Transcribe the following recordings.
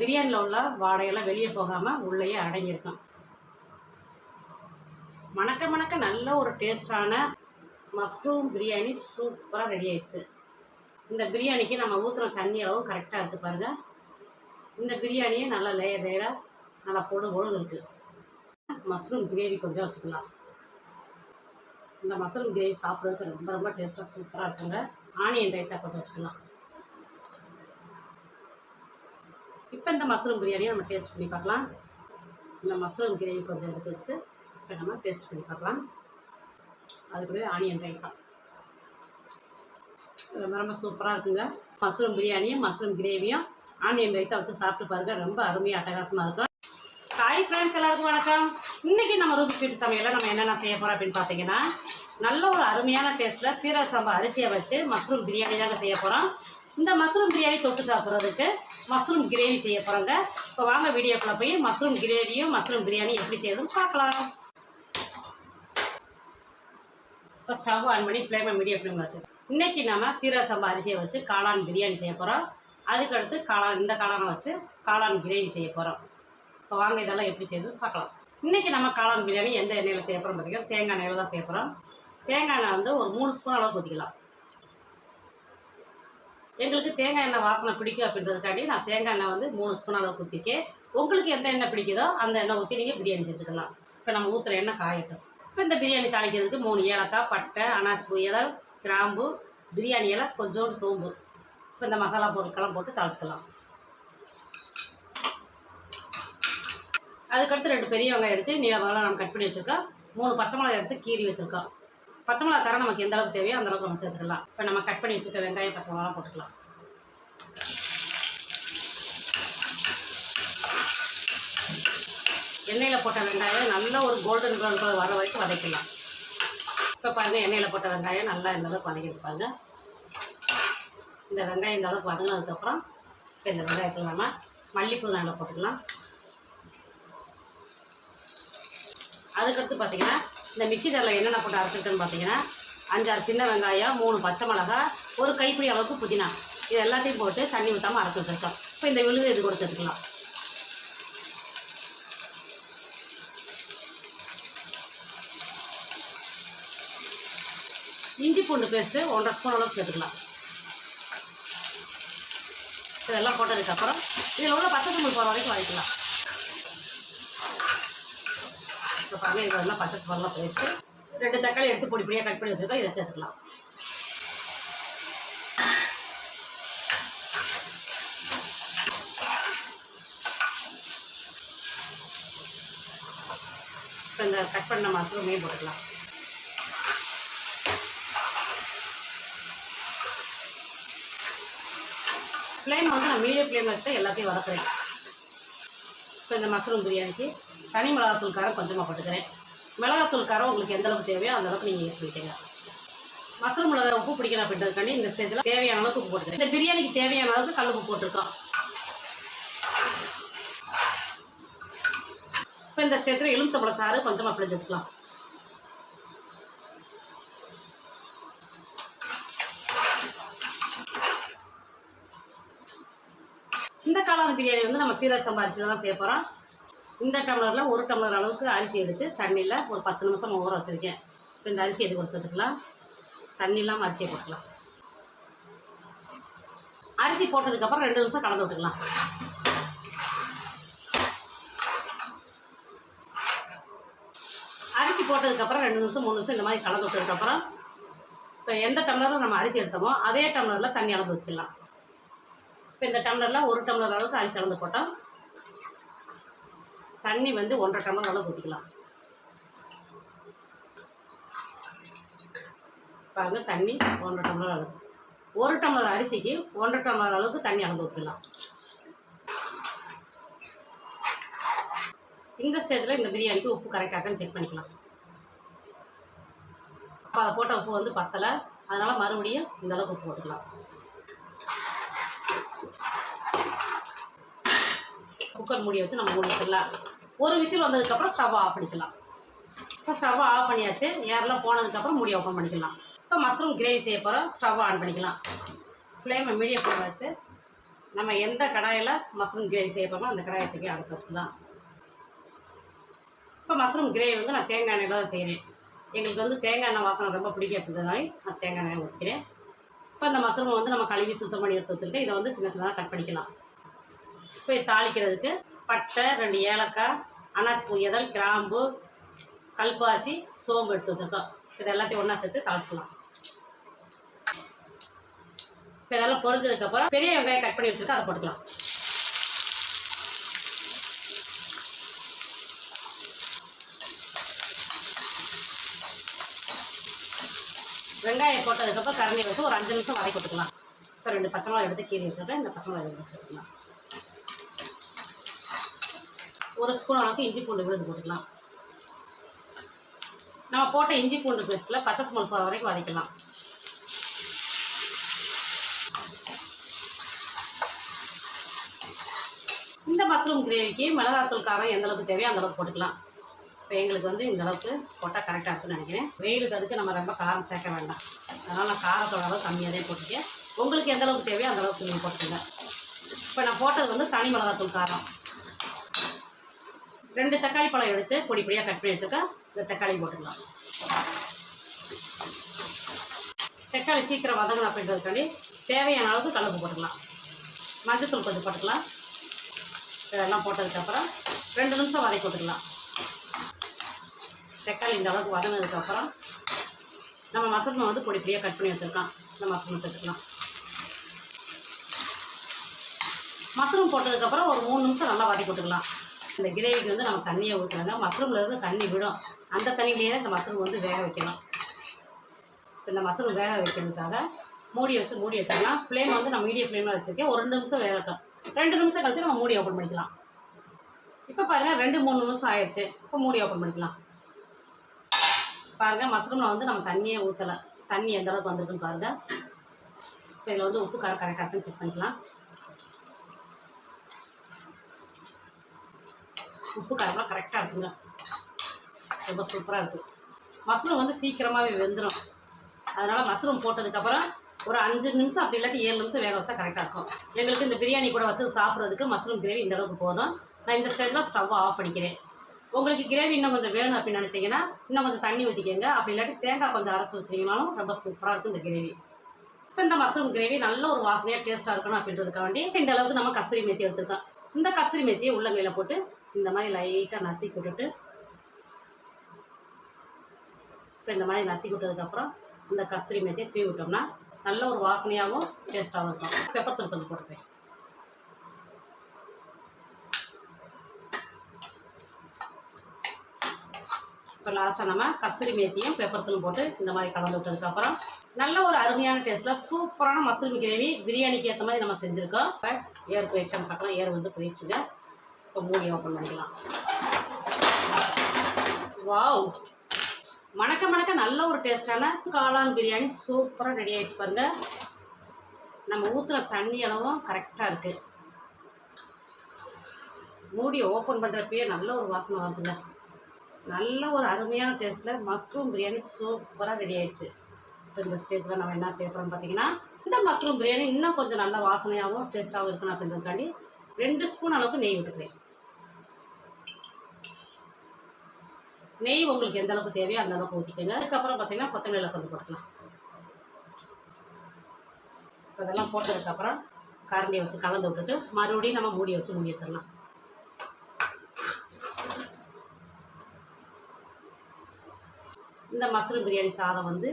பிரியாணியில் உள்ள வாடையெல்லாம் வெளியே போகாமல் உள்ளேயே அடங்கியிருக்கும். மணக்க மணக்க நல்ல ஒரு டேஸ்டான மஷ்ரூம் பிரியாணி சூப்பராக ரெடி ஆயிடுச்சு. இந்த பிரியாணிக்கு நம்ம ஊற்றுற தண்ணி அளவு கரெக்டாக இருக்குது பாருங்கள் இந்த பிரியாணியே நல்லா லேயர் லேயராக நல்லா பொடு பொழுது இருக்குது மஷ்ரூம் கிரேவி கொஞ்சம் வச்சுக்கலாம். இந்த மஷ்ரூம் கிரேவி சாப்பிட்றதுக்கு ரொம்ப ரொம்ப டேஸ்ட்டாக சூப்பராக இருக்குங்க. ஆனியன் ரைத்தா கொஞ்சம் வச்சுக்கலாம். இப்போ இந்த மஸ்ரூம் பிரியாணியை நம்ம டேஸ்ட் பண்ணி பார்க்கலாம். இந்த மஸ்ரூம் கிரேவி கொஞ்சம் எடுத்து வச்சு இப்போ நம்ம டேஸ்ட் பண்ணி பார்க்கலாம். அது கூட ஆனியன் ரைத்தா ரொம்ப ரொம்ப சூப்பராக இருக்குங்க. மஸ்ரூம் பிரியாணியும் மஸ்ரூம் கிரேவியும் ஆனியன் ரைத்தா வச்சு சாப்பிட்டு பாருங்க. ரொம்ப அருமையாக அட்டகாசமாக இருக்கும். ஹாய் ஃப்ரெண்ட்ஸ் எல்லாருக்கும் வணக்கம். இன்றைக்கி நம்ம ரூபி ஸ்வீட் சமையலில் நம்ம என்னென்ன செய்ய போகிறோம் அப்படின்னு பார்த்தீங்கன்னா நல்ல ஒரு அருமையான டேஸ்ட்டில் சீரக சம்பா அரிசியை வச்சு மஷ்ரூம் பிரியாணி தாங்க செய்ய போகிறோம் இந்த மஷ்ரூம் பிரியாணி தொட்டு சாப்பிட்றதுக்கு மஷ்ரூம் கிரேவி செய்ய போகிறோங்க இப்போ வாங்க வீடியோக்குள்ளே போய் மஷ்ரூம் கிரேவியும் மஷ்ரூம் பிரியாணி எப்படி செய்யறதுன்னு பார்க்கலாம். இப்போ ஸ்டவ் ஆன் பண்ணி ஃப்ளேமை மீடியம் ஃப்ளேமில் வச்சு இன்றைக்கி நம்ம சீரக சம்பா அரிசியை வச்சு காளான் பிரியாணி செய்ய போகிறோம் அதுக்கடுத்து காளான் இந்த காளானை வச்சு காளான் கிரேவி செய்ய போகிறோம் இப்போ வாங்க இதெல்லாம் எப்படி செய்யுது பார்க்கலாம். இன்றைக்கி நம்ம காளான் பிரியாணி எந்த எண்ணெயில் செய்ய போகிறோம் பார்த்தீங்கன்னா தேங்காய் எண்ணெயில் தான் செய்ய போகிறோம் தேங்காய் எண்ணெய் வந்து ஒரு மூணு ஸ்பூன் அளவுக்கு ஊற்றிக்கலாம் எங்களுக்கு தேங்காய் எண்ணெய் வாசனை பிடிக்கும் அப்படின்றதுக்காண்டி நான் தேங்காய் எண்ணெய் வந்து மூணு ஸ்பூன் அளவுக்கு ஊற்றிக்கேன் உங்களுக்கு எந்த எண்ணெய் பிடிக்குதோ அந்த எண்ணெய் ஊற்றி நீங்கள் பிரியாணி செஞ்சுக்கலாம். இப்போ நம்ம ஊற்றுற எண்ணெய் காயட்டும். இப்போ இந்த பிரியாணி தாளிக்கிறதுக்கு மூணு ஏலக்காய் பட்டை அனாசி பூ இலை கிராம்பு பிரியாணி இலை கொஞ்சோண்டு சோம்பு. இப்போ இந்த மசாலா பொருட்கள்லாம் போட்டு தாளிச்சிக்கலாம். அதுக்கடுத்து ரெண்டு பெரிய வெங்காயம் எடுத்து நீல வெங்காயம் நம்ம கட் பண்ணி வச்சுருக்கோம். மூணு பச்சை மிளகாய் எடுத்து கீறி வச்சுருக்கோம். பச்சை மிளகா காரம் நமக்கு எந்த அளவுக்கு தேவையோ அந்த அளவுக்கு நம்ம சேர்த்துக்கலாம். இப்போ நம்ம கட் பண்ணி வச்சுருக்க வெங்காயம் பச்சை மிளகாலாம் போட்டுக்கலாம். எண்ணெயில் போட்ட வெங்காயம் நல்ல ஒரு கோல்டன் ப்ரௌன் கலர் வர வரைக்கும் வதக்கலாம் இப்போ பாருங்கள் எண்ணெயில் போட்ட வெங்காயம் நல்லா இந்த அளவுக்கு வதக்கிருப்பாங்க இந்த வெங்காயம் இந்த அளவுக்கு வதங்கினதுக்கப்புறம் இப்போ இந்த வெங்காயத்தில் நம்ம மல்லிப்பூ நல்லா போட்டுக்கலாம். அதுக்கடுத்து பார்த்தீங்கன்னா இந்த மிக்சி ஜாரில் என்னென்ன போட்டு அரைச்சிருக்கேன்னு பார்த்தீங்கன்னா அஞ்சாறு சின்ன வெங்காயம் மூணு பச்சை மிளகா ஒரு கைப்பிடி அளவுக்கு புதினா. இது எல்லாத்தையும் போட்டு தண்ணி ஊற்றாமல் அரைச்சி வச்சுருக்கோம். இப்போ இந்த விழுது இது கொடுத்துருக்கலாம் இஞ்சி பூண்டு பேஸ்ட்டு ஒன்றரை ஸ்பூன் அளவுக்கு சேர்த்துக்கலாம். இதெல்லாம் போட்டதுக்கப்புறம் இதில் உள்ள பச்சை தூள் போகிற வரைக்கும் வதக்கலாம் இப்போ பாருங்கள் வரலாம் பச்சை ஸ்மெல்லாம் போயிடுச்சு. ரெண்டு தக்காளி எடுத்து பொடி பொடியாக கட் பண்ணி வச்சுருக்கோம் இதை சேர்த்துக்கலாம். இப்போ இந்த கட் பண்ண மஷ்ரூமையும் போட்டுக்கலாம். ஃப்ளேம் வந்து நான் மீடியம் ஃப்ளேமில் வச்சு எல்லாத்தையும் வளர்க்குறேன் இப்போ இந்த மஷ்ரூம் பிரியாணிக்கு தனி மிளகாத்தூள் காரம் கொஞ்சமாக போட்டுக்கிறேன். மிளகாத்தூள் காரம் உங்களுக்கு எந்த அளவுக்கு தேவையோ அந்த அளவுக்கு நீங்கள் யூஸ் பண்ணிக்கோங்க. மஷ்ரூம் மிளகா உப்பு பிடிக்கணும் அப்படின்றதுக்காண்டி இந்த ஸ்டேஜில் தேவையான அளவுக்கு உப்பு போட்டுக்கிறேன். இந்த பிரியாணிக்கு தேவையான அளவுக்கு கல் உப்பு போட்டிருக்கோம். இப்போ இந்த ஸ்டேஜில் எலுமிச்சம்பழம் சாறு கொஞ்சமாக பிடிச்சி எடுத்துக்கலாம் பிரியாணி வந்து நம்ம சீரக சம்பா அரிசியில் தான் செய்ய போகிறோம் இந்த டம்ளரில் ஒரு டம்ளர் அளவுக்கு அரிசி எடுத்து தண்ணியில் ஒரு பத்து நிமிஷம் ஊற வச்சுருக்கேன். இப்போ இந்த அரிசி எடுத்து கொடுத்துக்கலாம் தண்ணி இல்லாமல் அரிசியை போட்டுக்கலாம். அரிசி போட்டதுக்கப்புறம் ரெண்டு நிமிஷம் கலந்து விட்டுக்கலாம். அரிசி போட்டதுக்கப்புறம் ரெண்டு நிமிஷம் மூணு நிமிஷம் இந்த மாதிரி கலந்து விட்டதுக்கப்புறம் இப்போ எந்த டம்ளரில் நம்ம அரிசி எடுத்தோமோ அதே டம்ளரில் தண்ணி அளந்து ஊற்றிக்கலாம் இப்போ இந்த டம்ளரில் ஒரு டம்ளர் அளவுக்கு அரிசி அளந்து போட்டால் தண்ணி வந்து ஒன்றரை டம்ளர் அளவு ஊற்றிக்கலாம் பாருங்க தண்ணி ஒன்றரை டம்ளர் அளவு. ஒரு டம்ளர் அரிசிக்கு ஒன்றரை டம்ளர் அளவுக்கு தண்ணி அளந்து ஊற்றிக்கலாம் இந்த ஸ்டேஜில் இந்த பிரியாணிக்கு உப்பு கரெக்டாக செக் பண்ணிக்கலாம். அப்போ அதை போட்ட உப்பு வந்து பத்தலை. அதனால் மறுபடியும் இந்த அளவுக்கு உப்பு போட்டுக்கலாம். குக்கர் மூடி வச்சு நம்ம மூடி ஒரு விசில் வந்ததுக்கப்புறம் ஸ்டவ் ஆஃப் பண்ணிக்கலாம். இப்போ ஸ்டவ் ஆஃப் பண்ணியாச்சு. ஏர்லாம் போனதுக்கப்புறம் மூடி ஓப்பன் பண்ணிக்கலாம். இப்போ மஷ்ரூம் கிரேவி செய்ய போகிறோம் ஸ்டவ் ஆன் பண்ணிக்கலாம். ஃப்ளேமை மீடியம் ஃப்ளேம் வச்சு நம்ம எந்த கடாயில் மஷ்ரூம் கிரேவி செய்ய போகிறோமோ அந்த கடாயத்துக்கே அடுத்து வச்சுக்கலாம். இப்போ மஷ்ரூம் கிரேவி வந்து நான் தேங்காய் எண்ணெயில் தான் செய்கிறேன் எங்களுக்கு வந்து தேங்காய் எண்ணெய் வாசனை ரொம்ப பிடிக்கிறதுனால நான் தேங்காய் எண்ணெய் ஊற்றிக்கிறேன் இப்போ இந்த மஷ்ரூமை வந்து நம்ம கழுவி சுத்தம் பண்ணி எடுத்து வச்சுருக்கேன். இதை வந்து சின்ன சின்னதாக கட் பண்ணிக்கலாம். இப்போ தாளிக்கிறதுக்கு பட்டை ரெண்டு ஏலக்காய் அன்னாச்சி பூ இதழ் கிராம்பு கல்பாசி சோம்பு எடுத்து வச்சுருக்கோம். இது எல்லாத்தையும் ஒன்றா சேர்த்து தாளிச்சிக்கலாம். இப்போ இதெல்லாம் பொறிஞ்சதுக்கப்புறம் பெரிய வெங்காயம் கட் பண்ணி வச்சுருக்கோம் அதை போட்டுக்கலாம். வெங்காயம் போட்டதுக்கப்புறம் கரண்டி வச்சு ஒரு அஞ்சு நிமிஷம் வதக்கி விட்டுக்கலாம். இப்போ ரெண்டு பச்சை மிளகா எடுத்து கீரை வச்சுருக்கேன் இந்த பச்சை மிளகா எடுத்து வச்சுருக்கலாம். ஒரு ஸ்பூன் அளவுக்கு இஞ்சி பூண்டு விழுது போட்டுக்கலாம். நம்ம போட்ட இஞ்சி பூண்டு பேஸ்ட்டில் பச்சை ஸ்பூன் போகிற வரைக்கும் வதக்கலாம். இந்த மஷ்ரூம் கிரேவிக்கு மிளகாத்தூள் காரம் எந்த அளவுக்கு தேவையோ அந்த அளவுக்கு போட்டுக்கலாம். இப்போ எங்களுக்கு வந்து இந்த அளவுக்கு போட்டால் கரெக்டாக இருக்குன்னு நினைக்கிறேன். வெயிலுக்கு அதுக்கு நம்ம ரொம்ப காரம் சேர்க்க வேண்டாம். அதனால் நான் காரத்தோட அளவு கம்மியாகவே போட்டுக்கேன் உங்களுக்கு எந்த அளவுக்கு தேவையோ அந்தளவுக்கு நீங்கள் போட்டுக்கோங்க. இப்போ நான் போட்டது வந்து தனி மிளகாத்தூள் காரம். ரெண்டு தக்காளி பழம் எடுத்து பொடி பொடியாக கட் பண்ணி வச்சுருக்கேன். இந்த தக்காளி போட்டுக்கலாம். தக்காளி சீக்கிரம் வதங்கணும் அப்படின்றதுக்காண்டி தேவையான அளவுக்கு கலப்பு போட்டுக்கலாம். மஞ்சத்தூள் கொஞ்சம் போட்டுக்கலாம். இதெல்லாம் போட்டதுக்கப்புறம் ரெண்டு நிமிஷம் வதக்கி போட்டுக்கலாம் தக்காளி இந்த அளவுக்கு வதங்கினதுக்கப்புறம் நம்ம மசருமை வந்து பொடி பொடியாக கட் பண்ணி வச்சுருக்கோம் இந்த மசருமை சேர்த்துக்கலாம் மஷ்ரூம் போட்டதுக்கப்புறம் ஒரு மூணு நிமிஷம் நல்லா வதக்கி போட்டுக்கலாம் இந்த கிரேவிக்கு வந்து நம்ம தண்ணியை ஊற்றுறாங்க மஷ்ரூமில் இருந்து தண்ணி விடும். அந்த தண்ணியிலேயே இந்த மஷ்ரூம் வந்து வேக வைக்கணும். இப்போ இந்த மஷ்ரூம் வேக வைக்கிறதுக்காக மூடி வச்சு மூடி வச்சோம்னா ஃப்ளேம் வந்து நம்ம மீடியம் ஃப்ளேமில் வச்சுருக்கேன். ஒரு ரெண்டு நிமிஷம் வேகட்டும். ரெண்டு நிமிஷம் கழிச்சு நம்ம மூடி ஓப்பன் பண்ணிக்கலாம். இப்போ பாருங்கள் ரெண்டு மூணு நிமிஷம் ஆயிடுச்சு. இப்போ மூடி ஓப்பன் பண்ணிக்கலாம். பாருங்கள் மஷ்ரூமில் வந்து நம்ம தண்ணியே ஊற்றலை தண்ணி எந்த அளவுக்கு வந்திருக்குன்னு பாருங்கள் இப்போ இதில் வந்து உப்பு காரம் கரெக்டாக செக் பண்ணிக்கலாம். உப்பு காரம்லாம் கரெக்டாக இருக்குங்க ரொம்ப சூப்பராக இருக்கும் மஷ்ரூம் வந்து சீக்கிரமாகவே வெந்துடும் அதனால் மஷ்ரூம் போட்டதுக்கப்புறம் ஒரு அஞ்சு நிமிஷம் அப்படி இல்லாட்டி ஏழு நிமிஷம் வேக வச்சா கரெக்டாக இருக்கும். எங்களுக்கு இந்த பிரியாணி கூட வச்சு சாப்பிட்றதுக்கு மஷ்ரூம் கிரேவி இந்த அளவுக்கு போதும். நான் இந்த ஸ்டேஜில் ஸ்டவ்வை ஆஃப் பண்ணிக்கிறேன் உங்களுக்கு கிரேவி இன்னும் கொஞ்சம் வேணும் அப்படின்னு நினச்சிங்கன்னா இன்னும் கொஞ்சம் தண்ணி ஊற்றிக்கங்க அப்படி இல்லாட்டி தேங்காய் கொஞ்சம் அரைச்சி ஊற்றிங்கனாலும் ரொம்ப சூப்பராக இருக்கும் இந்த கிரேவி இப்போ இந்த மஷ்ரூம் கிரேவி நல்ல ஒரு வாசனையாக டேஸ்ட்டாக இருக்கணும் அப்படின்றதுக்காண்டி இந்த அளவுக்கு நம்ம கஸ்தூரி மேத்தி எடுத்துருக்கோம். இந்த கஸ்தூரி மேத்தியை உள்ளங்கையில் போட்டு இந்த மாதிரி லைட்டாக நசுக்கி விட்டுட்டு இப்போ இந்த மாதிரி நசுக்கி விட்டதுக்கப்புறம் இந்த கஸ்தூரி மேத்தியை தீவி விட்டோம்னா நல்ல ஒரு வாசனையாகவும் டேஸ்ட்டாகவும் இருக்கும். பெப்பர் தூள் கொஞ்சம் போட்டுப்பேன். இப்போ லாஸ்ட்டாக நம்ம கஸ்தூரி மேத்தியும் பெப்பர் போட்டு இந்த மாதிரி கலந்து விட்டதுக்கப்புறம் நல்ல ஒரு அருமையான டேஸ்ட்டில் சூப்பரான மஷ்ரூம் கிரேவி பிரியாணிக்கு ஏற்ற மாதிரி நம்ம செஞ்சுருக்கோம். இப்போ ஏர் போயிடுச்சான்னு பார்க்கலாம் ஏர் வந்து போயிடுச்சுங்க. இப்போ மூடி ஓப்பன் பண்ணிக்கலாம். வாவ்! மணக்க மணக்க நல்ல ஒரு டேஸ்டான காளான் பிரியாணி சூப்பராக ரெடி ஆகிடுச்சு பாருங்கள் நம்ம ஊற்றுற தண்ணி அளவும் கரெக்டாக இருக்குது மூடியை ஓப்பன் பண்ணுறப்பயே நல்ல ஒரு வாசனை வருதுங்க. நல்ல ஒரு அருமையான டேஸ்ட்டில் மஷ்ரூம் பிரியாணி சூப்பராக ரெடி ஆயிடுச்சு. இப்போ இந்த ஸ்டேஜில் நம்ம என்ன செய்யப்படுறோம் பார்த்தீங்கன்னா இந்த மஷ்ரூம் பிரியாணி இன்னும் கொஞ்சம் நல்ல வாசனையாகவும் டேஸ்ட்டாகவும் இருக்கணும் அப்படின்றதுக்காண்டி ரெண்டு ஸ்பூன் அளவுக்கு நெய் விட்டுக்கிறேன் நெய் உங்களுக்கு எந்த அளவுக்கு தேவையோ அந்த அளவுக்கு ஊற்றிக்கோங்க அதுக்கப்புறம் பார்த்தீங்கன்னா கொத்தமல்லியில் கொஞ்சம் போட்டுக்கலாம். இப்போ இதெல்லாம் போட்டதுக்கப்புறம் கரண்டியை வச்சு கலந்து விட்டுட்டு மறுபடியும் நம்ம மூடி வச்சு மூடி வச்சிடலாம். இந்த மஸ்ரூம் பிரியாணி சாதம் வந்து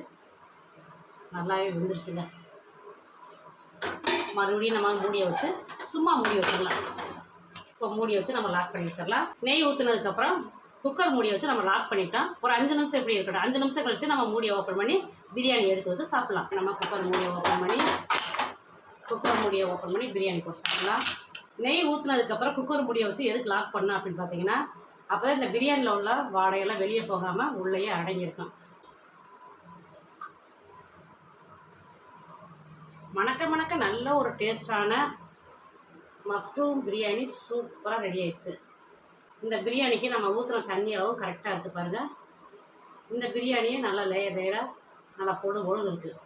நல்லாவே வெந்துருச்சுங்க. மறுபடியும் நம்ம மூடியை வச்சு சும்மா மூடி வச்சிடலாம். இப்போ மூடியை வச்சு நம்ம லாக் பண்ணி வச்சிடலாம். நெய் ஊற்றுனதுக்கப்புறம் குக்கர் மூடியை வச்சு நம்ம லாக் பண்ணிட்டோம் ஒரு அஞ்சு நிமிஷம் எப்படி இருக்கட்டும். அஞ்சு நிமிஷம் கழிச்சு நம்ம மூடியை ஓப்பன் பண்ணி பிரியாணி எடுத்து வச்சு சாப்பிட்லாம். நம்ம குக்கர் மூடியை ஓப்பன் பண்ணி குக்கர் மூடியை ஓப்பன் பண்ணி பிரியாணி போட்டு சாப்பிட்லாம். நெய் ஊற்றுனதுக்கப்புறம் குக்கர் மூடியை வச்சு எதுக்கு லாக் பண்ணோம் அப்படின்னு பார்த்தீங்கன்னா அப்போ தான் இந்த பிரியாணியில் உள்ள வாடையெல்லாம் வெளியே போகாமல் உள்ளேயே அடங்கியிருக்கும். மணக்க மணக்க நல்ல ஒரு டேஸ்டான மஷ்ரூம் பிரியாணி சூப்பராக ரெடி ஆயிடுச்சு. இந்த பிரியாணிக்கு நம்ம ஊற்றுன தண்ணி அளவும் கரெக்டாக இருக்குது பாருங்கள் இந்த பிரியாணியே நல்லா லேயர் லேயராக நல்லா பொழு பொழுது இருக்குது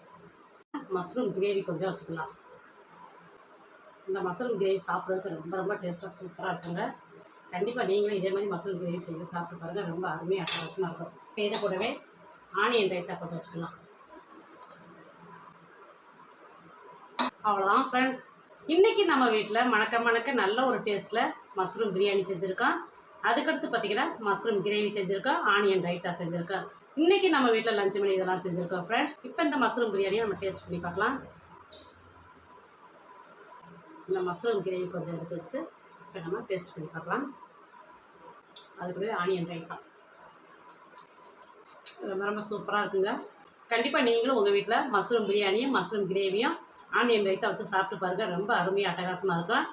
மஷ்ரூம் கிரேவி கொஞ்சம் வச்சுக்கலாம். இந்த மஷ்ரூம் கிரேவி சாப்பிட்றதுக்கு ரொம்ப ரொம்ப டேஸ்ட்டாக சூப்பராக இருக்குங்க. கண்டிப்பாக நீங்களும் இதே மாதிரி மஷ்ரூம் கிரேவி செஞ்சு சாப்பிட்டு பாருங்கள் ரொம்ப அருமையாக அட்டகாசமாக இருக்கும். இப்போ இதை கூடவே ஆனியன் ரைத்தா கொஞ்சம் வச்சுக்கலாம். அவ்வளோதான் ஃப்ரெண்ட்ஸ் இன்றைக்கி நம்ம வீட்டில் மணக்க மணக்க நல்ல ஒரு டேஸ்ட்டில் மஷ்ரூம் பிரியாணி செஞ்சுருக்கோம் அதுக்கடுத்து பார்த்தீங்கன்னா மஷ்ரூம் கிரேவி செஞ்சுருக்கோம் ஆனியன் ரைத்தா செஞ்சுருக்கோம் இன்றைக்கி நம்ம வீட்டில் லஞ்ச் மணி இதெல்லாம் செஞ்சுருக்கோம் ஃப்ரெண்ட்ஸ் இப்போ இந்த மஷ்ரூம் பிரியாணியை நம்ம டேஸ்ட் பண்ணி பார்க்கலாம். இந்த மஷ்ரூம் கிரேவி கொஞ்சம் எடுத்து வச்சு இப்போ நம்ம டேஸ்ட் பண்ணி பார்க்கலாம். அது கூட ஆனியன் ரைத்தா. ரொம்ப ரொம்ப சூப்பராக இருக்குங்க. கண்டிப்பாக நீங்களும் உங்கள் வீட்டில் மஷ்ரூம் பிரியாணியும் மஷ்ரூம் கிரேவியும் ஆனியன் ரைத்தா வச்சு சாப்பிட்டு பாருங்கள் ரொம்ப அருமையாக அட்டகாசமாக இருக்கும்.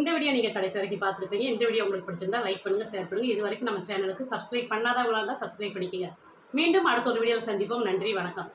இந்த வீடியோ நீங்கள் கடைசி வரைக்கும் பார்த்துருப்பீங்க. இந்த வீடியோ உங்களுக்கு பிடிச்சிருந்தா லைக் பண்ணுங்கள் ஷேர் பண்ணுங்கள் இது வரைக்கும் நம்ம சேனலுக்கு சப்ஸ்கிரைப் பண்ணாதவங்களாக இருந்தால் சப்ஸ்கிரைப் பண்ணிக்கோங்க. மீண்டும் அடுத்த ஒரு வீடியோவில் சந்திப்போம். நன்றி வணக்கம்.